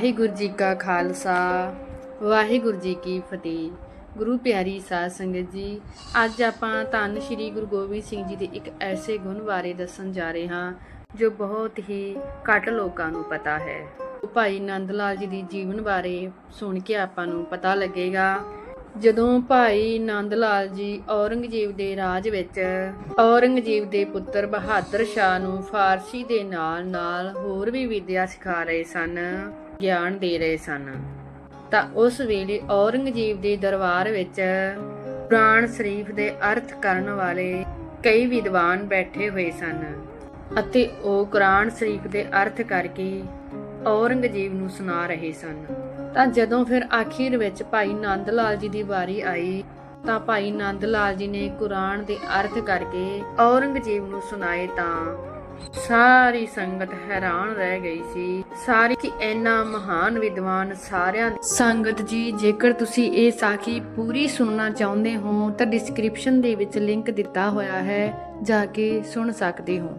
ਵਾਹਿਗੁਰੂ ਜੀ ਕਾ ਖਾਲਸਾ, ਵਾਹਿਗੁਰੂ ਜੀ ਕੀ ਫਤਿਹ। ਗੁਰੂ ਪਿਆਰੀ ਸਾਧ ਸੰਗਤ ਜੀ, ਅੱਜ ਆਪਾਂ ਧੰਨ ਸ਼੍ਰੀ ਗੁਰੂ ਗੋਬਿੰਦ ਸਿੰਘ ਜੀ ਦੇ ਇੱਕ ਐਸੇ ਗੁਣ ਬਾਰੇ ਦੱਸਣ ਜਾ ਰਹੇ ਹਾਂ, ਜੋ ਬਹੁਤ ਹੀ ਘੱਟ ਲੋਕਾਂ ਨੂੰ ਪਤਾ ਹੈ। ਭਾਈ ਨੰਦ ਲਾਲ ਜੀ ਦੀ ਜੀਵਨ ਬਾਰੇ ਸੁਣ ਕੇ ਆਪਾਂ ਨੂੰ ਪਤਾ ਲੱਗੇਗਾ, ਜਦੋਂ ਭਾਈ ਨੰਦ ਲਾਲ ਜੀ ਔਰੰਗਜ਼ੇਬ ਦੇ ਰਾਜ ਵਿੱਚ ਔਰੰਗਜ਼ੇਬ ਦੇ ਪੁੱਤਰ ਬਹਾਦਰ ਸ਼ਾਹ ਨੂੰ ਫਾਰਸੀ ਦੇ ਨਾਲ ਨਾਲ ਹੋਰ ਵੀ ਵਿਦਿਆ ਸਿਖਾ ਰਹੇ ਸਨ। ਗਿਆਨ ਦੇ ਰਹੇ ਸਨ। ਤਾਂ ਉਸ ਵੇਲੇ ਔਰੰਗਜ਼ੇਬ ਦੇ ਦਰਬਾਰ ਵਿੱਚ ਕੁਰਾਨ ਸ਼ਰੀਫ ਦੇ ਅਰਥ ਕਰਨ ਵਾਲੇ ਕਈ ਵਿਦਵਾਨ ਬੈਠੇ ਹੋਏ ਸਨ ਅਤੇ ਉਹ ਕੁਰਾਨ ਸ਼ਰੀਫ ਦੇ ਅਰਥ ਕਰਕੇ ਔਰੰਗਜ਼ੇਬ ਨੂੰ ਸੁਣਾ ਰਹੇ ਸਨ। ਤਾਂ ਜਦੋਂ ਫਿਰ ਆਖਿਰ ਵਿੱਚ ਭਾਈ ਨੰਦ ਲਾਲ ਜੀ ਦੀ ਵਾਰੀ ਆਈ, ਤਾਂ ਭਾਈ ਨੰਦ ਲਾਲ ਜੀ ਨੇ ਕੁਰਾਨ ਦੇ ਅਰਥ ਕਰਕੇ ਔਰੰਗਜ਼ੇਬ ਨੂੰ ਸੁਣਾਏ ਤਾਂ ਸਾਰੀ ਸੰਗਤ ਹੈਰਾਨ ਰਹਿ ਗਈ ਸੀ। ਸਾਰੀ ਕਿ ਇੰਨਾ ਮਹਾਨ ਵਿਦਵਾਨ ਸਾਰਿਆਂ ਸੰਗਤ ਜੀ, ਜੇਕਰ ਤੁਸੀਂ ਇਹ ਸਾਖੀ ਪੂਰੀ ਸੁਣਨਾ ਚਾਹੁੰਦੇ ਹੋ, ਤਾਂ ਡਿਸਕ੍ਰਿਪਸ਼ਨ ਦੇ ਵਿੱਚ ਲਿੰਕ ਦਿੱਤਾ ਹੋਇਆ ਹੈ, ਜਾ ਕੇ ਸੁਣ ਸਕਦੇ ਹੋ।